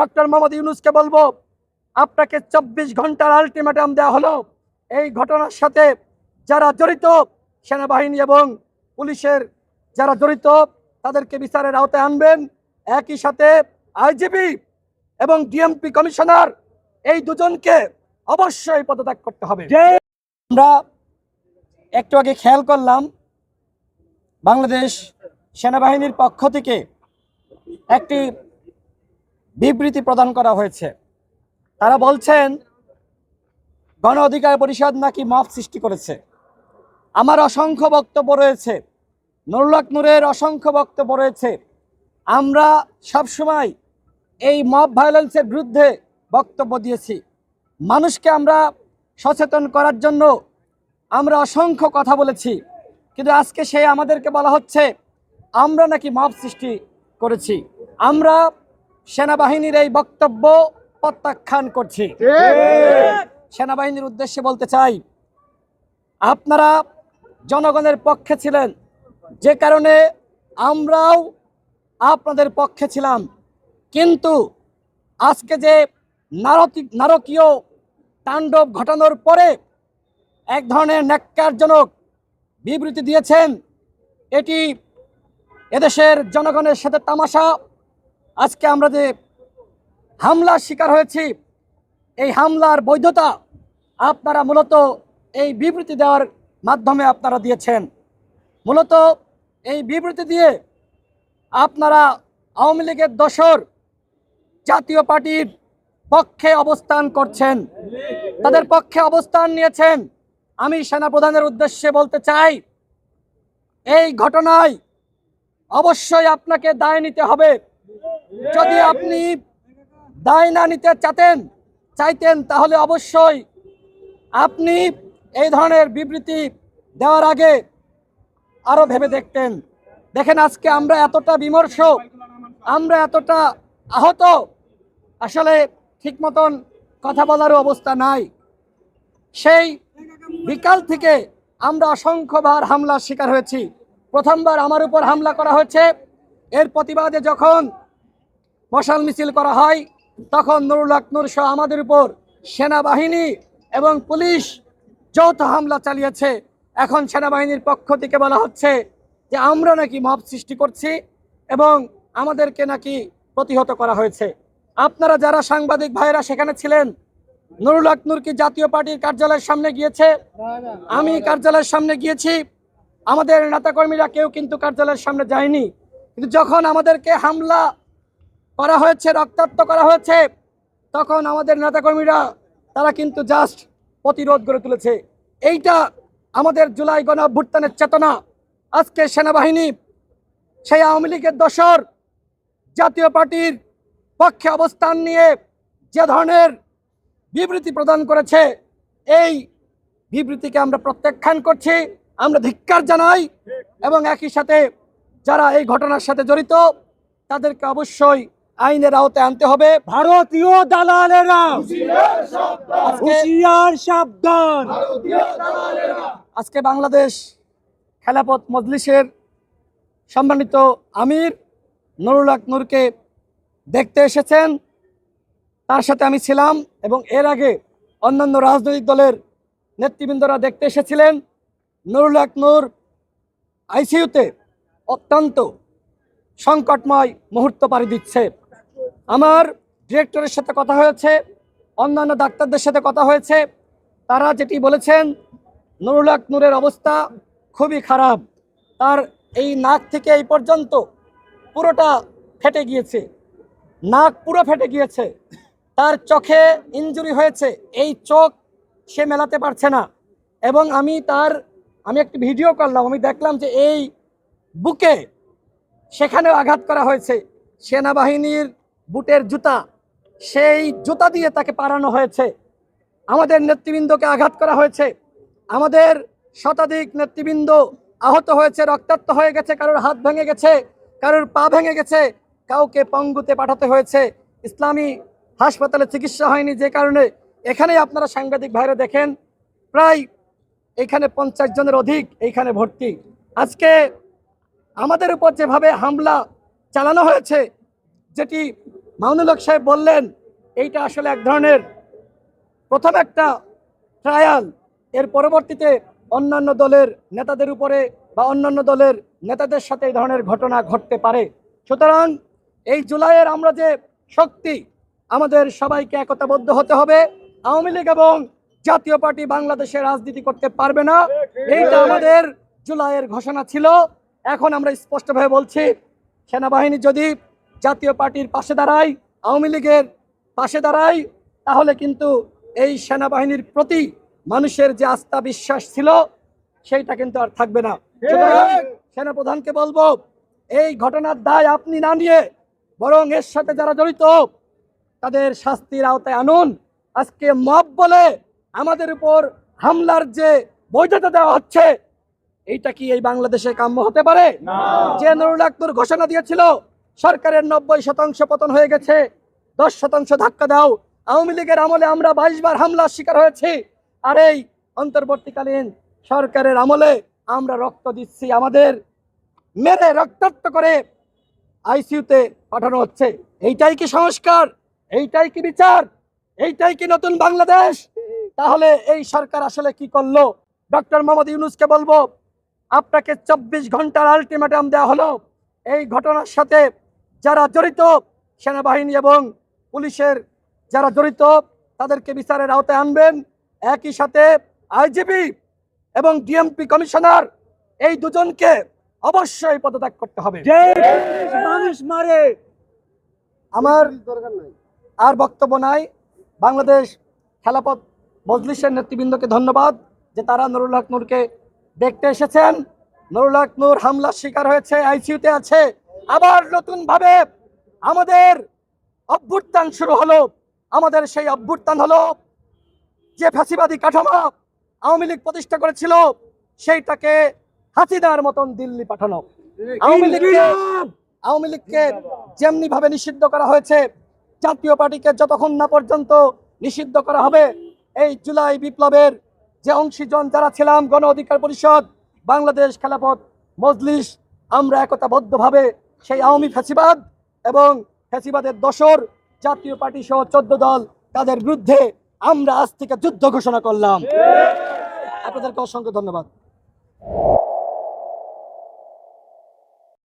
Doctor Mohammad ইউনুসকে বলব আপনাকে চব্বিশ ঘণ্টার আলটিমেটাম দেওয়া হলো। এই ঘটনার সাথে যারা জড়িত সেনাবাহিনী এবং পুলিশের যারা জড়িত তাদেরকে বিচারের আওতায় আনবেন। একই সাথে আইজিপি এবং ডিএমপি কমিশনার এই দুজনকে অবশ্যই পদত্যাগ করতে হবে। আমরা একটু আগে খেয়াল করলাম বাংলাদেশ সেনাবাহিনীর পক্ষ থেকে একটি বিবৃতি প্রদান করা হয়েছে। তারা বলছেন, গণ অধিকার পরিষদ নাকি মফ সৃষ্টি করেছে। আমার অসংখ্য বক্তব্য রয়েছে নুরুল্লাহ নূরের অসংখ্য বক্তব্য রয়েছে। আমরা সবসময় এই মব ভায়োলেন্সের বিরুদ্ধে বক্তব্য দিয়েছি। মানুষকে আমরা সচেতন করার জন্য আমরা অসংখ্য কথা বলেছি, কিন্তু আজকে সে আমাদেরকে বলা হচ্ছে, আমরা নাকি মব সৃষ্টি করেছি। আমরা সেনাবাহিনীর এই বক্তব্য প্রত্যাখ্যান করছি। সেনাবাহিনীর উদ্দেশ্যে বলতে চাই, আপনারা জনগণের পক্ষে ছিলেন, যে কারণে আমরাও আপনাদের পক্ষে ছিলাম। কিন্তু আজকে যে নারকি নারকীয় তাণ্ডব ঘটানোর পরে এক ধরনের ন্যাক্কারজনক বিবৃতি দিয়েছেন। এটি এদেশের জনগণের সাথে তামাশা আজকে আমরা যে হামলার শিকার হয়েছি, এই হামলার বৈধতা আপনারা মূলত এই বিবৃতি দেওয়ার মাধ্যমে আপনারা দিয়েছেন। মূলত এই বিবৃতি দিয়ে আপনারা আওয়ামী লীগের দশর জাতীয় পার্টির পক্ষে অবস্থান করছেন। তাদের পক্ষে অবস্থান নিয়েছেন। আমি সেনাপ্রধানের উদ্দেশ্যে বলতে চাই, এই ঘটনায় অবশ্যই আপনাকে দায় নিতে হবে। যদি আপনি দায় না নিতে চাতেন, চাইতেন, তাহলে অবশ্যই আপনি এই ধরনের বিবৃতি দেওয়ার আগে আরও ভেবে দেখতেন। দেখেন আজকে আমরা এতটা বিমর্ষ, আমরা এতটা আহত, আসলে ঠিক মতন কথা বলারও অবস্থা নাই। সেই বিকাল থেকে আমরা অসংখ্যবার হামলার শিকার হয়েছি। প্রথমবার আমার উপর হামলা করা হয়েছে। এর প্রতিবাদে যখন মশাল মিছিল করা হয়, তখন নুরুল আকনুর সহ আমাদের উপর সেনাবাহিনী এবং পুলিশ যৌথ হামলা চালিয়েছে। এখন সেনাবাহিনীর পক্ষ থেকে বলা হচ্ছে যে আমরা নাকি মব সৃষ্টি করছি এবং আমাদেরকে নাকি প্রতিহত করা হয়েছে। আপনারা যারা সাংবাদিক ভাইরা সেখানে ছিলেন, নুরুল আকনুর কি জাতীয় পার্টির কার্যালয়ের সামনে গিয়েছে? আমি কার্যালয়ের সামনে গিয়েছি। আমাদের নেতাকর্মীরা কেউ কিন্তু কার্যালয়ের সামনে যায়নি। কিন্তু যখন আমাদেরকে হামলা করা হয়েছে, রক্তাক্ত করা হয়েছে, তখন আমাদের নেতাকর্মীরা, তারা কিন্তু জাস্ট প্রতিরোধ গড়ে তুলেছে। এইটা আমাদের জুলাই গণ অভ্যুত্থানের চেতনা। আজকে সেনাবাহিনী, সেই আওয়ামী লীগের দশর জাতীয় পার্টির পক্ষে অবস্থান নিয়ে যে ধরনের বিবৃতি প্রদান করেছে, এই বিবৃতিকে আমরা প্রত্যাখ্যান করছি, আমরা ধিক্কার জানাই এবং একই সাথে যারা এই ঘটনার সাথে জড়িত, তাদেরকে অবশ্যই আইনের আওতায় আনতে হবে। ভারতীয় দালালেরা। হুশিয়ার সাবধান। আজকে বাংলাদেশ খেলাপথ মজলিসের সম্মানিত আমির নুরুল হক নূরকে দেখতে এসেছেন। তার সাথে আমি ছিলাম এবং এর আগে অন্যান্য রাজনৈতিক দলের নেতৃবৃন্দরা দেখতে এসেছিলেন। নুরুল হক নূর আইসিইউতে অত্যন্ত সংকটময় মুহূর্ত পাড়ি দিচ্ছে। আমার ডিরেক্টরের সাথে কথা হয়েছে, অন্যান্য ডাক্তারদের সাথে কথা হয়েছে। তারা যেটি বলেছেন নুরুল নূরের অবস্থা খুবই খারাপ। তার এই নাক থেকে এই পর্যন্ত পুরোটা ফেটে গিয়েছে। নাক পুরো ফেটে গিয়েছে। তার চোখে ইনজুরি হয়েছে। এই চোখ সে মেলাতে পারছে না। এবং আমি তার, আমি একটি ভিডিও করলাম, আমি দেখলাম যে এই বুকে সেখানেও আঘাত করা হয়েছে। সেনাবাহিনীর বুটের জুতা, সেই জুতা দিয়ে তাকে পারানো হয়েছে। আমাদের নেতৃবৃন্দকে আঘাত করা হয়েছে। আমাদের শতাধিক নেতৃবৃন্দ আহত হয়েছে, রক্তাক্ত হয়ে গেছে, কারোর হাত ভেঙে গেছে, কারোর পা ভেঙে গেছে, কাউকে পঙ্গুতে পাঠাতে হয়েছে। ইসলামী হাসপাতালে চিকিৎসা হয়নি যে কারণে। এখানেই আপনারা সাংবাদিক ভাইরা দেখেন, প্রায় এখানে পঞ্চাশ জনের অধিক এইখানে ভর্তি। আজকে আমাদের উপর যেভাবে হামলা চালানো হয়েছে, যেটি মামুনুল হক সাহেব বললেন, এইটা আসলে এক ধরনের প্রথম একটা ট্রায়াল এর পরবর্তীতে অন্যান্য দলের নেতাদের উপরে বা অন্যান্য দলের নেতাদের সাথে এই ধরনের ঘটনা ঘটতে পারে। সুতরাং এই জুলাইয়ের আমরা যে শক্তি, আমাদের সবাইকে একতাবদ্ধ হতে হবে। আওয়ামী লীগ এবং জাতীয় পার্টি বাংলাদেশে রাজনীতি করতে পারবে না। এইটা আমাদের জুলাইয়ের ঘোষণা ছিল। এখন আমরা স্পষ্টভাবে বলছি, সেনাবাহিনী যদি জাতীয় পার্টির পাশে দাঁড়ায় আওয়ামী লীগের পাশে দাঁড়ায় তাহলে কিন্তু এই সেনাবাহিনীর প্রতি মানুষের যে আস্থা বিশ্বাস ছিল সেইটা কিন্তু আর থাকবে না। সেনাপ্রধানকে বলব এই ঘটনার দায় আপনি না নিয়ে বরং এর সাথে যারা জড়িত তাদের শাস্তির আওতায় আনুন। আজকে মব বলে আমাদের উপর হামলার যে বৈধতা দেওয়া হচ্ছে এইটা কি এই বাংলাদেশে কাম্য হতে পারে? যে নুরুল ঘোষণা দিয়েছিল সরকারের নব্বই শতাংশ পতন হয়ে গেছে। দশ শতাংশ ধাক্কা দাও। আওয়ামী লীগের আমলে আমরা বাইশ বার হামলার শিকার হয়েছি। আর এই অন্তর্বর্তীকালীন সরকারের আমলে আমরা রক্ত দিচ্ছি আমাদের। মেরে রক্তাক্ত করে আইসিইউতে পাঠানো হচ্ছে। এইটাই কি সংস্কার? এইটাই কি বিচার? এইটাই কি নতুন বাংলাদেশ? তাহলে এই সরকার আসলে কি করল? ডক্টর মোহাম্মদ ইউনুসকে বলব, আপনাকে চব্বিশ ঘণ্টার আলটিমেটাম দেওয়া হলো। এই ঘটনার সাথে যারা জড়িত সেনাবাহিনী এবং পুলিশের যারা জড়িত তাদেরকে বিচারের আওতায় আনবেন। একই সাথে আইজিপি এবং ডিএমপি কমিশনার এই দুজনকে অবশ্যই পদত্যাগ করতে হবে। মানুষ মারে। আমার আর বক্তব্য নাই। বাংলাদেশ খেলাপথ মজলিসের নেতৃবৃন্দকে ধন্যবাদ যে তারা নুরুল হক নূরকে দেখতে এসেছেন। নুরুল হক নূর হামলার শিকার হয়েছে আইসিইউতে আছে। আবার নতুন ভাবে আমাদের অভ্যুত্থান শুরু হলো। আমাদের সেই অভ্যুত্থান হলো যে ফাঁসিবাদী কাঠামো আওয়ামী লীগ প্রতিষ্ঠা করেছিল সেইটাকে হাসিনার মতন দিল্লি পাঠানো। আওয়ামী লীগকে আওয়ামী লীগকে যেমনি ভাবে নিষিদ্ধ করা হয়েছে জাতীয় পার্টিকে যতক্ষণ না পর্যন্ত নিষিদ্ধ করা হবে এই জুলাই বিপ্লবের যে অংশীজন যারা ছিলাম গণ অধিকার পরিষদ বাংলাদেশ খেলাপথ মজলিস আমরা একতাবদ্ধভাবে সেই আওয়ামী ফ্যাসিবাদ এবং ফ্যাসিবাদের দশর জাতীয় পার্টি সহ চোদ্দ দল তাদের বিরুদ্ধে আমরা আজ থেকে যুদ্ধ ঘোষণা করলাম। আপনাদেরকে অসংখ্য ধন্যবাদ।